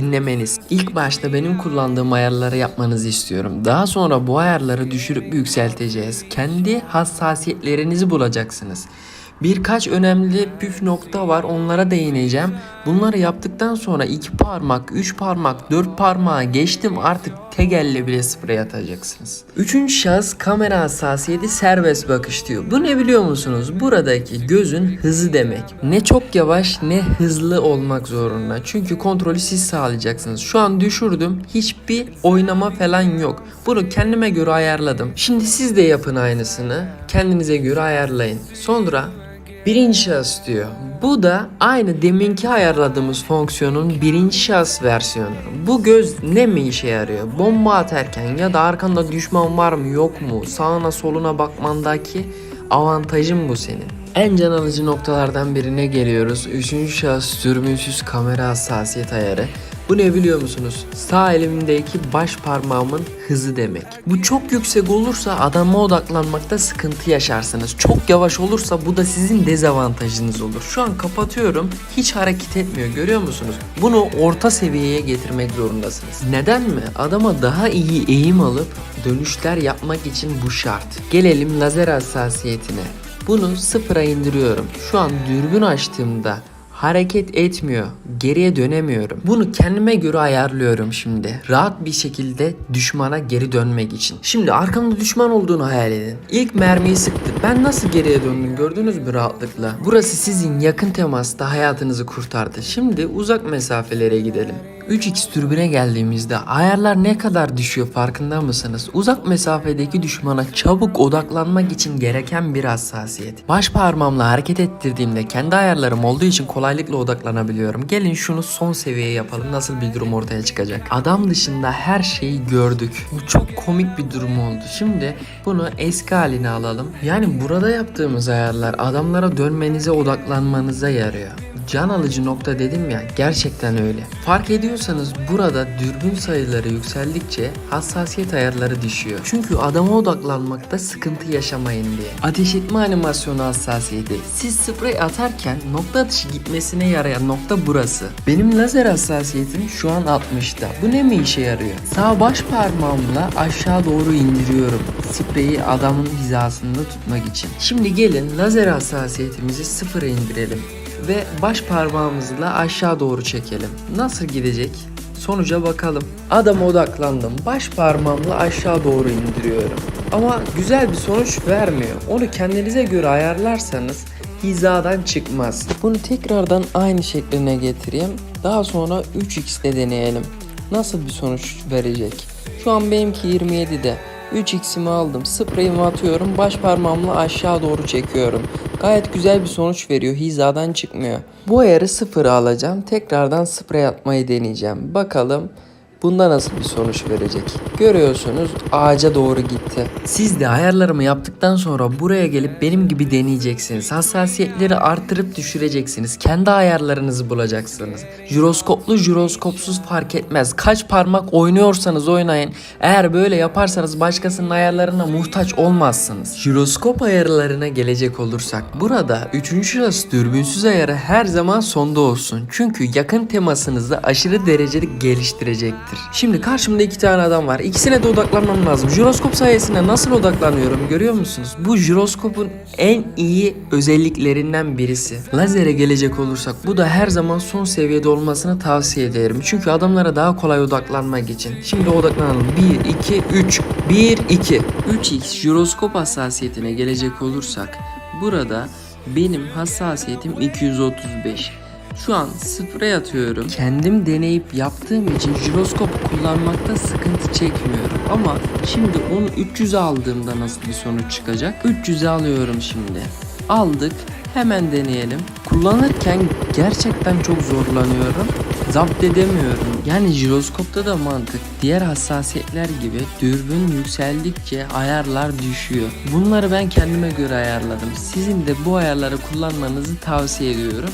dinlemeniz. İlk başta benim kullandığım ayarları yapmanızı istiyorum. Daha sonra bu ayarları düşürüp yükselteceğiz. Kendi hassasiyetlerinizi bulacaksınız. Birkaç önemli püf nokta var onlara değineceğim. Bunları yaptıktan sonra iki parmak, üç parmak, dört parmağa geçtim artık tek elle bile sprey atacaksınız. Üçüncü şahıs kamera hassasiyeti serbest bakış diyor. Bu ne biliyor musunuz? Buradaki gözün hızı demek. Ne çok yavaş ne hızlı olmak zorunda. Çünkü kontrolü siz sağlayacaksınız. Şu an düşürdüm. Hiçbir oynama falan yok. Bunu kendime göre ayarladım. Şimdi siz de yapın aynısını. Kendinize göre ayarlayın. Sonra Birinci şahıs diyor. Bu da aynı deminki ayarladığımız fonksiyonun birinci şahıs versiyonu. Bu göz ne mi işe yarıyor? Bomba atarken ya da arkanda düşman var mı yok mu? Sağına soluna bakmandaki avantajın bu senin. En can alıcı noktalardan birine geliyoruz. Üçüncü şahıs dürbünsüz kamera hassasiyet ayarı. Bu ne biliyor musunuz? Sağ elimdeki baş parmağımın hızı demek. Bu çok yüksek olursa adama odaklanmakta sıkıntı yaşarsınız. Çok yavaş olursa bu da sizin dezavantajınız olur. Şu an kapatıyorum. Hiç hareket etmiyor. Görüyor musunuz? Bunu orta seviyeye getirmek zorundasınız. Neden mi? Adama daha iyi eğim alıp dönüşler yapmak için bu şart. Gelelim lazer hassasiyetine. Bunu sıfıra indiriyorum. Şu an dürbün açtığımda hareket etmiyor. Geriye dönemiyorum. Bunu kendime göre ayarlıyorum şimdi. Rahat bir şekilde düşmana geri dönmek için. Şimdi arkamda düşman olduğunu hayal edin. İlk mermiyi sıktı. Ben nasıl geriye döndüm gördünüz mü rahatlıkla? Burası sizin yakın temasta hayatınızı kurtardı. Şimdi uzak mesafelere gidelim. 3x türbüne geldiğimizde ayarlar ne kadar düşüyor farkında mısınız? Uzak mesafedeki düşmana çabuk odaklanmak için gereken bir hassasiyet. Baş parmağımla hareket ettirdiğimde kendi ayarlarım olduğu için kolaylıkla odaklanabiliyorum. Gelin şunu son seviyeye yapalım nasıl bir durum ortaya çıkacak. Adam dışında her şeyi gördük. Bu çok komik bir durum oldu. Şimdi bunu eski haline alalım. Yani burada yaptığımız ayarlar adamlara dönmenize odaklanmanıza yarıyor can alıcı nokta dedim ya gerçekten öyle. Fark ediyorsanız burada dürbün sayıları yükseldikçe hassasiyet ayarları düşüyor. Çünkü adama odaklanmakta sıkıntı yaşamayın diye. Ateş etme animasyonu hassasiyeti. Siz sprey atarken nokta atışı gitmesine yarayan nokta burası. Benim lazer hassasiyetim şu an 60'ta. Bu ne mi işe yarıyor? Sağ baş parmağımla aşağı doğru indiriyorum. Spreyi adamın hizasında tutmak için. Şimdi gelin lazer hassasiyetimizi sıfıra indirelim ve baş parmağımızla aşağı doğru çekelim. Nasıl gidecek? Sonuca bakalım. Adama odaklandım. Baş parmağımla aşağı doğru indiriyorum. Ama güzel bir sonuç vermiyor. Onu kendinize göre ayarlarsanız hizadan çıkmaz. Bunu tekrardan aynı şekline getireyim. Daha sonra 3x'te deneyelim. Nasıl bir sonuç verecek? Şu an benimki 27'de. 3x'imi aldım. Spreyimi atıyorum. Baş parmağımla aşağı doğru çekiyorum. Gayet güzel bir sonuç veriyor. Hizadan çıkmıyor. Bu ayarı sıfıra alacağım. Tekrardan sprey atmayı deneyeceğim. Bakalım bunda nasıl bir sonuç verecek. Görüyorsunuz ağaca doğru gitti. Siz de ayarlarımı yaptıktan sonra buraya gelip benim gibi deneyeceksiniz. Hassasiyetleri artırıp düşüreceksiniz. Kendi ayarlarınızı bulacaksınız. Jiroskoplu jiroskopsuz fark etmez. Kaç parmak oynuyorsanız oynayın. Eğer böyle yaparsanız başkasının ayarlarına muhtaç olmazsınız. Jiroskop ayarlarına gelecek olursak burada 3. şahıs dürbünsüz ayarı her zaman sonda olsun. Çünkü yakın temasınızı aşırı derecede geliştirecektir. Şimdi karşımda iki tane adam var. İkisine de odaklanmam lazım. Jiroskop sayesinde nasıl odaklanıyorum görüyor musunuz? Bu jiroskopun en iyi özelliklerinden birisi. Lazere gelecek olursak bu da her zaman son seviyede olmasını tavsiye ederim. Çünkü adamlara daha kolay odaklanmak için. Şimdi odaklanalım. 1, 2, 3. 1, 2. 3x jiroskop hassasiyetine gelecek olursak burada benim hassasiyetim 235. Şu an sıfıra atıyorum. Kendim deneyip yaptığım için jiroskop kullanmakta sıkıntı çekmiyorum. Ama şimdi onu 300'e aldığımda nasıl bir sonuç çıkacak? 300'e alıyorum şimdi. Aldık. Hemen deneyelim. Kullanırken gerçekten çok zorlanıyorum. Zapt edemiyorum. Yani jiroskopta da mantık. Diğer hassasiyetler gibi dürbün yükseldikçe ayarlar düşüyor. Bunları ben kendime göre ayarladım. Sizin de bu ayarları kullanmanızı tavsiye ediyorum.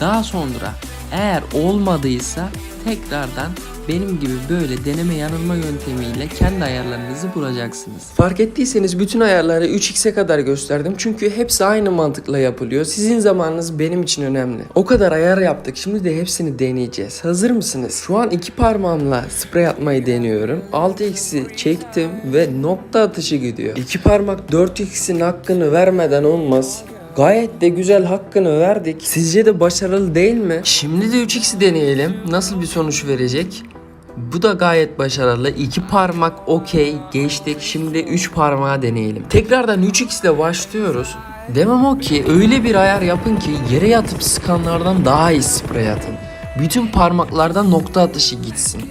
Daha sonra eğer olmadıysa tekrardan benim gibi böyle deneme yanılma yöntemiyle kendi ayarlarınızı bulacaksınız. Fark ettiyseniz bütün ayarları 3x'e kadar gösterdim çünkü hepsi aynı mantıkla yapılıyor. Sizin zamanınız benim için önemli. O kadar ayar yaptık şimdi de hepsini deneyeceğiz. Hazır mısınız? Şu an iki parmağımla sprey atmayı deniyorum. 6x'i çektim ve nokta atışı gidiyor. İki parmak 4x'in hakkını vermeden olmaz. Gayet de güzel hakkını verdik. Sizce de başarılı değil mi? Şimdi de 3x'i deneyelim. Nasıl bir sonuç verecek? Bu da gayet başarılı. İki parmak okey geçtik. Şimdi 3 parmağı deneyelim. Tekrardan 3x ile başlıyoruz. Demem o ki öyle bir ayar yapın ki yere yatıp sıkanlardan daha iyi sprey atın. Bütün parmaklardan nokta atışı gitsin.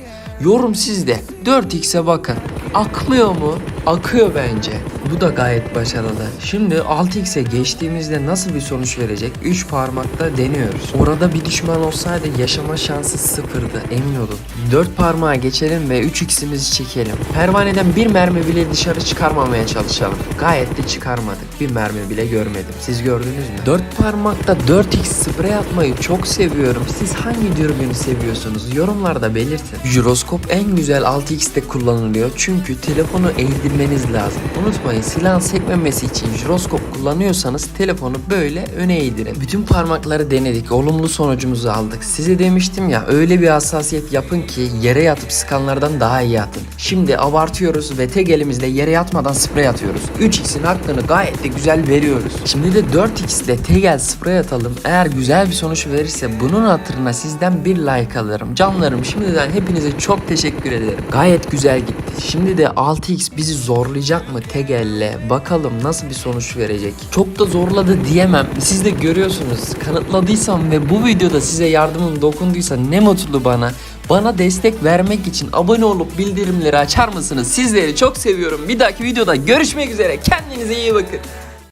Yorum sizde. 4x'e bakın. Aklıyor mu? Akıyor bence. Bu da gayet başarılı. Şimdi 6x'e geçtiğimizde nasıl bir sonuç verecek? 3 parmakta deniyoruz. Orada bir düşman olsaydı yaşama şansı sıfırdı emin olun. 4 parmağa geçelim ve 3x'imizi çekelim. Pervaneden bir mermi bile dışarı çıkarmamaya çalışalım. Gayet de çıkarmadık. Bir mermi bile görmedim. Siz gördünüz mü? 4 parmakta 4x sprey atmayı çok seviyorum. Siz hangi dürbünü seviyorsunuz? Yorumlarda belirtin. Jiroskop en güzel 6x'te kullanılıyor. Çünkü telefonu eğdirmeniz lazım. Unutmayın silahın sekmemesi için jiroskop kullanıyorsanız telefonu böyle öne eğdirin. Bütün parmakları denedik. Olumlu sonucumuzu aldık. Size demiştim ya öyle bir hassasiyet yapın ki yere yatıp sıkanlardan daha iyi atın. Şimdi abartıyoruz ve tek elimizle yere yatmadan sprey atıyoruz. 3x'in hakkını gayet de güzel veriyoruz. Şimdi de 4x ile tegel sprey atalım. Eğer güzel bir sonuç verirse bunun hatırına sizden bir like alırım. Canlarım şimdiden hepinize çok teşekkür ederim. Gayet güzel gitti. Şimdi de 6x bizi zorlayacak mı tegelle? Bakalım nasıl bir sonuç verecek. Çok da zorladı diyemem. Siz de görüyorsunuz. Kanıtladıysam ve bu videoda size yardımım dokunduysa ne mutlu bana. Bana destek vermek için abone olup bildirimleri açar mısınız? Sizleri çok seviyorum. Bir dahaki videoda görüşmek üzere. Kendinize iyi bakın.